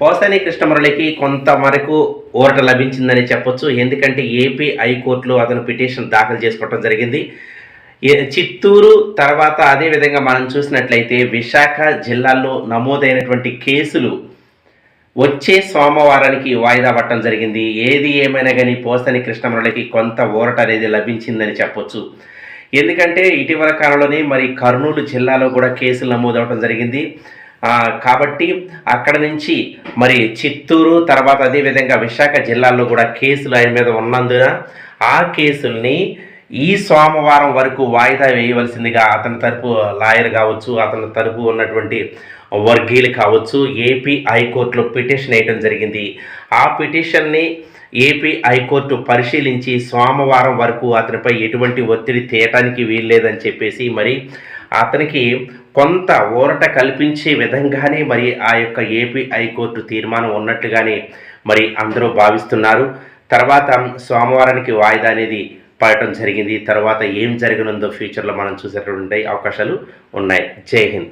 పోసాని కృష్ణమురళికి కొంతవరకు ఊరట లభించిందని చెప్పొచ్చు. ఎందుకంటే ఏపీ హైకోర్టులో అతను పిటిషన్ దాఖలు చేసుకోవడం జరిగింది. చిత్తూరు తర్వాత అదేవిధంగా మనం చూసినట్లయితే విశాఖ జిల్లాల్లో నమోదైనటువంటి కేసులు వచ్చే సోమవారానికి వాయిదా పట్టడం జరిగింది. ఏది ఏమైనా కానీ పోసని కృష్ణమురళికి కొంత ఊరట అనేది లభించిందని చెప్పొచ్చు. ఎందుకంటే ఇటీవల కాలంలోనే మరి కర్నూలు జిల్లాలో కూడా కేసులు నమోదవడం జరిగింది. కాబట్టి అక్కడ నుంచి మరి చిత్తూరు తర్వాత అదేవిధంగా విశాఖ జిల్లాల్లో కూడా కేసులు ఆయన మీద ఉన్నందున ఆ కేసుల్ని ఈ సోమవారం వరకు వాయిదా వేయవలసిందిగా అతని తరపు లాయర్ కావచ్చు అతని తరపు ఉన్నటువంటి వర్గీయులు కావచ్చు ఏపీ హైకోర్టులో పిటిషన్ వేయడం జరిగింది. ఆ పిటిషన్ని ఏపీ హైకోర్టు పరిశీలించి సోమవారం వరకు అతనిపై ఎటువంటి ఒత్తిడి తీయటానికి వీల్లేదని చెప్పేసి మరి అతనికి కొంత ఊరట కల్పించే విధంగానే మరి ఆ యొక్క ఏపీ హైకోర్టు తీర్మానం ఉన్నట్లుగానే మరి అందరూ భావిస్తున్నారు. తర్వాత సోమవారానికి వాయిదా అనేది పడటం జరిగింది. తర్వాత ఏం జరగనుందో ఫ్యూచర్లో మనం చూసేటటువంటి అవకాశాలు ఉన్నాయి. జై హింద్.